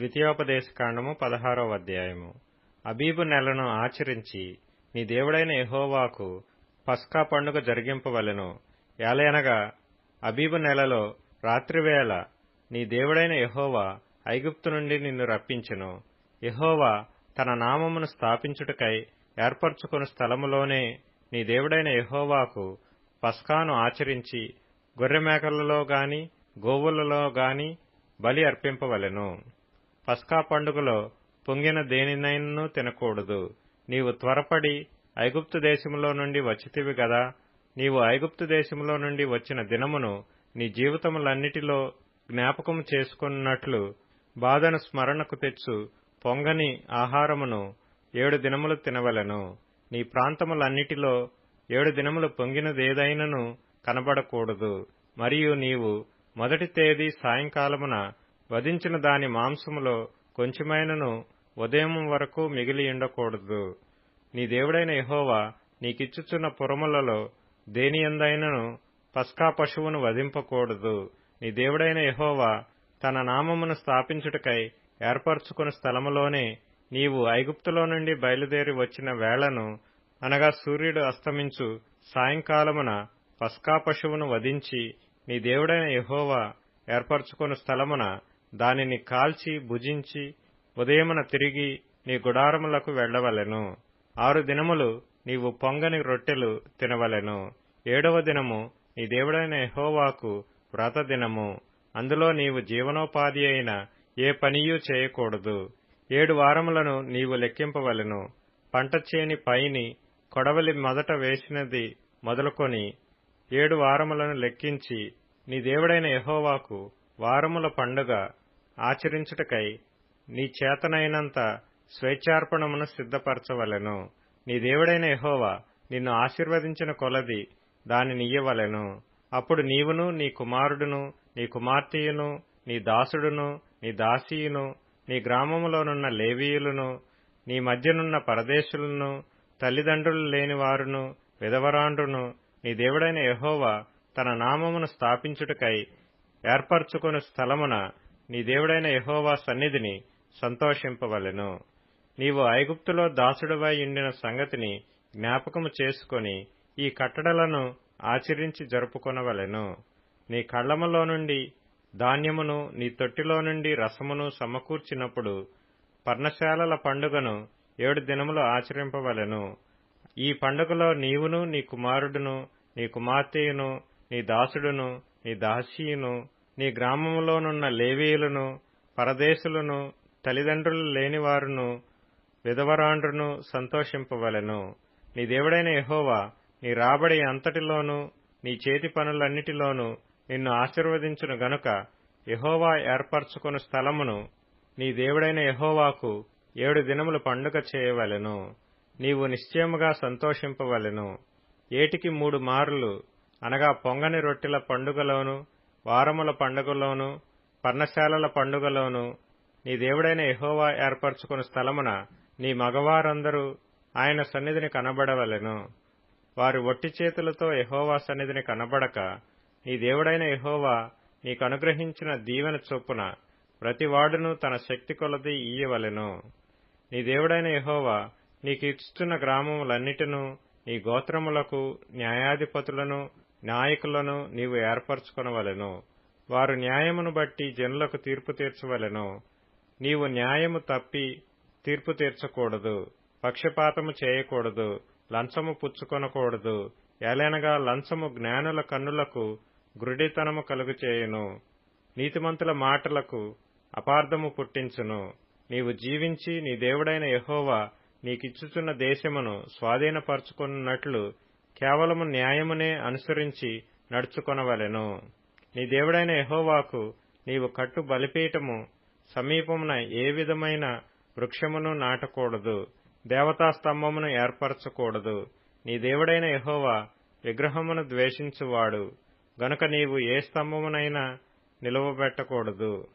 ద్వితీయోపదేశకాండము పదహారవ అధ్యాయము అబీబు నెలను ఆచరించి నీ దేవుడైన ఎహోవాకు పస్కా పండుగ జరిగింపవలెను. ఏలయనగా అబీబు నెలలో రాత్రివేళ నీ దేవుడైన ఎహోవా ఐగుప్తు నుండి నిన్ను రప్పించెను. ఎహోవా తన నామమును స్థాపించుటకై ఏర్పరచుకుని స్థలములోనే నీ దేవుడైన ఎహోవాకు పస్కాను ఆచరించి గొర్రెమేకలలో గాని గోవులలో గాని బలి అర్పింపవలెను. పస్కా పండుగలో పొంగిన దేనినైనను తినకూడదు. నీవు త్వరపడి ఐగుప్తు దేశములో నుండి వచ్చితివి గదా. నీవు ఐగుప్తు దేశములో నుండి వచ్చిన దినమును నీ జీవితములన్నిటిలో జ్ఞాపకం చేసుకున్నట్లు బాధను స్మరణకు తెచ్చు పొంగని ఆహారమును ఏడు దినములు తినవలెను. నీ ప్రాంతములన్నిటిలో ఏడు దినములు పొంగినదేదైనను కనబడకూడదు. మరియు నీవు మొదటి తేదీ సాయంకాలమున వధించిన దాని మాంసములో కొంచెమైనను ఉదయం వరకు మిగిలి ఉండకూడదు. నీ దేవుడైన యహోవా నీకిచ్చుచున్న పురములలో దేనియందైనను పస్కా పశువును వధింపకూడదు. నీ దేవుడైన యహోవా తన నామమును స్థాపించుటకై ఏర్పరచుకున్న స్థలములోనే నీవు ఐగుప్తులో నుండి బయలుదేరి వచ్చిన వేళను అనగా సూర్యుడు అస్తమించు సాయంకాలమున పస్కా పశువును వధించి నీ దేవుడైన యహోవా ఏర్పరచుకుని స్థలమున దానిని కాల్చి భుజించి ఉదయమున తిరిగి నీ గుడారములకు వెళ్ళవలెను ఆరు దినములు నీవు పొంగని రొట్టెలు తినవలెను. ఏడవ దినము నీ దేవుడైన ఎహోవాకు వ్రత దినము. అందులో నీవు జీవనోపాధి అయిన ఏ పనియూ చేయకూడదు. ఏడు వారములను నీవు లెక్కింపవలెను. పంట చేని పైని కొడవలి మొదట వేసినది మొదలుకొని ఏడు వారములను లెక్కించి నీ దేవుడైన ఎహోవాకు వారముల పండుగ ఆచరించుటకై నీ చేతనైనంత స్వేచ్ఛార్పణమును సిద్ధపరచవలెను. నీ దేవుడైన యహోవా నిన్ను ఆశీర్వదించిన కొలది దానినియ్యవలెను అప్పుడు నీవును నీ కుమారుడును నీ కుమార్తెయును నీ దాసుడును నీ దాసీయును నీ గ్రామములోనున్న లేవీయులను నీ మధ్యనున్న పరదేశులను తల్లిదండ్రులు లేనివారును విధవరాండ్రును నీ దేవుడైన యహోవా తన నామమును స్థాపించుటకై ఏర్పరచుకుని స్థలమున నీ దేవుడైన యహోవా సన్నిధిని సంతోషింపవలెను. నీవు ఐగుప్తులో దాసుడువై ఉండిన సంగతిని జ్ఞాపకము చేసుకొని ఈ కట్టడలను ఆచరించి జరుపుకొనవలెను. నీ కళ్ళములో నుండి ధాన్యమును నీ తొట్టిలో నుండి రసమును సమకూర్చినప్పుడు పర్ణశాలల పండుగను ఏడు దినములు ఆచరింపవలెను. ఈ పండుగలో నీవును నీ కుమారుడును నీ కుమార్తెయును నీ దాసుడును నీ దాసీయును నీ గ్రామంలోనున్న లేవీయులను పరదేశులను తల్లిదండ్రులు లేనివారును విధవరాండ్రును సంతోషింపవలెను. నీ దేవుడైన యహోవా నీ రాబడి అంతటిలోనూ నీ చేతి పనులన్నిటిలోనూ నిన్ను ఆశీర్వదించును గనుక యహోవా ఏర్పరచుకుని స్థలమును నీ దేవుడైన యహోవాకు ఏడు దినములు పండుగ చేయవలెను. నీవు నిశ్చయముగా సంతోషింపవలెను. ఏటికి మూడు మారులు అనగా పొంగని రొట్టెల పండుగలోను వారముల పండుగలోను పర్ణశాలల పండుగలోను నీ దేవుడైన ఎహోవా ఏర్పరచుకుని స్థలమున నీ మగవారందరూ ఆయన సన్నిధిని కనబడవలెను. వారి ఒట్టి చేతులతో ఎహోవా సన్నిధిని కనబడక నీ దేవుడైన ఎహోవా నీకు అనుగ్రహించిన దీవెన చొప్పున ప్రతివాడును తన శక్తి కొలది ఇయ్యవలెను. నీ దేవుడైన ఎహోవా నీకు ఇస్తున్న గ్రామములన్నిటినూ నీ గోత్రములకు న్యాయాధిపతులను నాయకులను నీవు ఏర్పరచుకొనవలెను. వారు న్యాయమును బట్టి జనులకు తీర్పు తీర్చవలెను. నీవు న్యాయము తప్పి తీర్పు తీర్చకూడదు. పక్షపాతము చేయకూడదు. లంచము పుచ్చుకొనకూడదు. ఎలనగా లంచము జ్ఞానుల కన్నులకు గ్రుడితనము కలుగుచేయును. నీతిమంతుల మాటలకు అపార్థము పుట్టించును. నీవు జీవించి నీ దేవుడైన యహోవా నీకిచ్చుచున్న దేశమును స్వాధీనపరచుకున్నట్లు కేవలము న్యాయమునే అనుసరించి నడుచుకొనవలెను. నీ దేవుడైన యహోవాకు నీవు కట్టు బలిపీఠము సమీపమున ఏ విధమైన వృక్షమును నాటకూడదు దేవతా స్తంభమును ఏర్పరచకూడదు. నీ దేవుడైన యహోవా విగ్రహమును ద్వేషించువాడు గనుక నీవు ఏ స్తంభమునైనా నిలువబెట్టకూడదు.